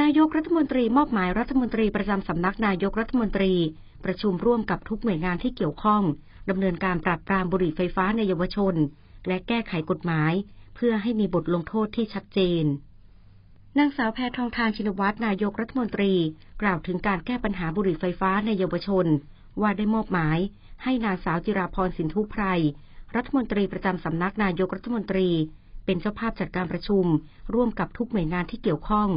นายกรัฐมนตรีมอบหมายรัฐมนตรีประจำสำนักนายกรัฐมนตรี ประชุมร่วมกับทุกหน่วยงานที่เกี่ยวข้องดำเนินการปราบปรามบุหรี่ไฟฟ้าในเยาวชน และแก้ไขกฎหมาย เพื่อให้มีบทลงโทษที่ชัดเจนนางสาวแพทองทานชินวัตรนายกรัฐมนตรี กล่าวถึงการแก้ปัญหาบุหรี่ไฟฟ้าในเยาวชน ว่าได้มอบหมาย ให้นางสาวจิราพรสินทุไพรรัฐมนตรีประจำสำนักนายกรัฐมนตรี เป็นเจ้าภาพจัดการประชุม ร่วมกับทุกหน่วยงานที่เกี่ยวข้อง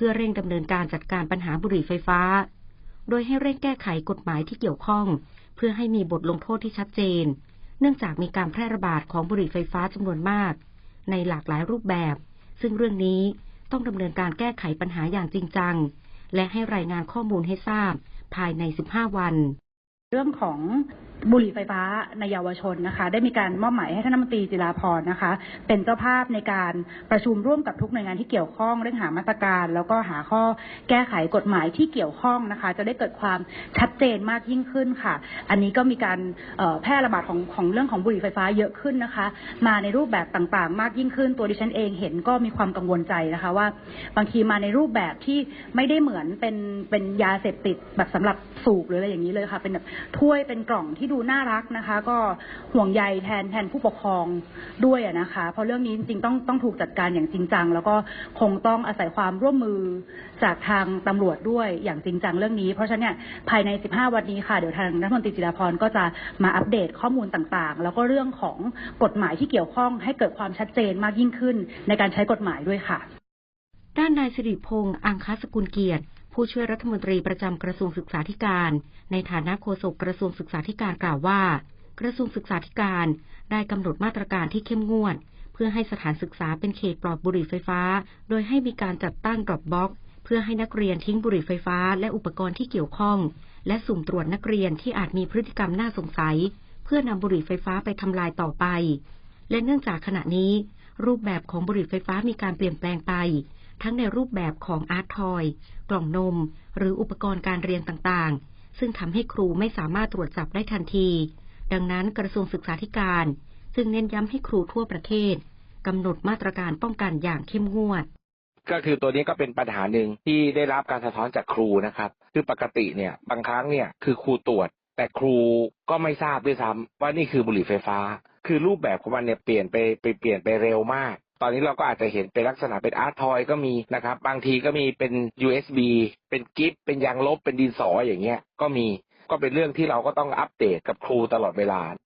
พื่อเร่งดำเนินการจัดการปัญหาบุหรี่ไฟฟ้า โดยให้เร่งแก้ไขกฎหมายที่เกี่ยวข้อง เพื่อให้มีบทลงโทษที่ชัดเจน เนื่องจากมีการแพร่ระบาดของบุหรี่ไฟฟ้าจำนวนมาก ในหลากหลายรูปแบบ ซึ่งเรื่องนี้ต้องดำเนินการแก้ไขปัญหาอย่างจริงจัง และให้รายงานข้อมูลให้ทราบภายใน 15 วัน เรื่องของ บุหรี่ไฟฟ้าในเยาวชนนะคะ ได้มีการมอบหมายให้ท่านรัฐมนตรีจิราพรนะคะ เป็นเจ้าภาพในการประชุมร่วมกับทุกหน่วยงานที่เกี่ยวข้องเร่งหามาตรการ แล้วก็หาข้อแก้ไขกฎหมายที่เกี่ยวข้องนะคะ จะได้เกิดความชัดเจนมากยิ่งขึ้นค่ะ อันนี้ก็มีการแพร่ระบาดของของเรื่องของบุหรี่ไฟฟ้าเยอะขึ้นนะคะ มาในรูปแบบต่างๆ มากยิ่งขึ้น ตัวดิฉันเองเห็นก็มีความกังวลใจนะคะว่า บางทีมาในรูปแบบที่ไม่ได้เหมือนเป็นเป็นยาเสพติดแบบสำหรับสูบหรืออะไรอย่างนี้เลยค่ะ เป็นแบบถ้วยเป็นกล่องที่ดูน่ารักนะคะ ก็ห่วงใยแทนแทนผู้ปกครองด้วยนะคะ เพราะเรื่องนี้จริงๆต้องต้องถูกจัดการอย่างจริงจัง แล้วก็คงต้องอาศัยความร่วมมือจากทางตำรวจด้วยอย่างจริงจังเรื่องนี้ เพราะฉะนั้นเนี่ยภายใน 15 วันนี้ค่ะเดี๋ยวทางรัฐมนตรีจิรพรก็จะมาอัปเดตข้อมูลต่างๆ แล้วก็เรื่องของกฎหมายที่เกี่ยวข้องให้เกิดความชัดเจนมากยิ่งขึ้น ในการใช้กฎหมายด้วยค่ะ ด้านนายสิริพงษ์อังคสกุลเกียรติ ผู้ช่วยรัฐมนตรีประจำกระทรวงศึกษาธิการ ในฐานะโฆษกกระทรวงศึกษาธิการกล่าวว่า กระทรวงศึกษาธิการได้กำหนดมาตรการที่เข้มงวด เพื่อให้สถานศึกษาเป็นเขตปลอดบุหรี่ไฟฟ้า โดยให้มีการจัดตั้งดรอปบ็อกเพื่อให้นักเรียนทิ้งบุหรี่ไฟฟ้า และอุปกรณ์ที่เกี่ยวข้อง และสุ่มตรวจนักเรียนที่อาจมีพฤติกรรมน่าสงสัย เพื่อนำบุหรี่ไฟฟ้าไปทำลายต่อไป และเนื่องจากขณะนี้ รูปแบบของบุหรี่ไฟฟ้ามีการเปลี่ยนแปลงไป ทั้งในรูปแบบของอาร์ตทอย กล่องนม หรืออุปกรณ์การเรียนต่างๆ ซึ่งทำให้ครูไม่สามารถตรวจจับได้ทันที ดังนั้นกระทรวงศึกษาธิการ จึงเน้นย้ำให้ครูทั่วประเทศกำหนดมาตรการป้องกันอย่างเข้มงวดก็คือตัวนี้ก็เป็นปัญหาหนึ่งที่ได้รับการสะท้อนจากครูนะครับ คือปกติเนี่ยบางครั้งเนี่ยคือครูตรวจ แต่ครูก็ไม่ทราบด้วยซ้ำว่านี่คือบุหรี่ไฟฟ้า คือรูปแบบของมันเนี่ยเปลี่ยนไปไปเปลี่ยนไปเร็วมาก ตอนนี้เราก็อาจจะเห็นเป็นลักษณะเป็นอาร์ตทอยก็มีนะครับ บางทีก็มีเป็น USB เป็นกิฟเป็นยางลบเป็นดินสออย่างเงี้ยก็มีก็เป็นเรื่องที่เราก็ต้องอัปเดตกับครูตลอดเวลา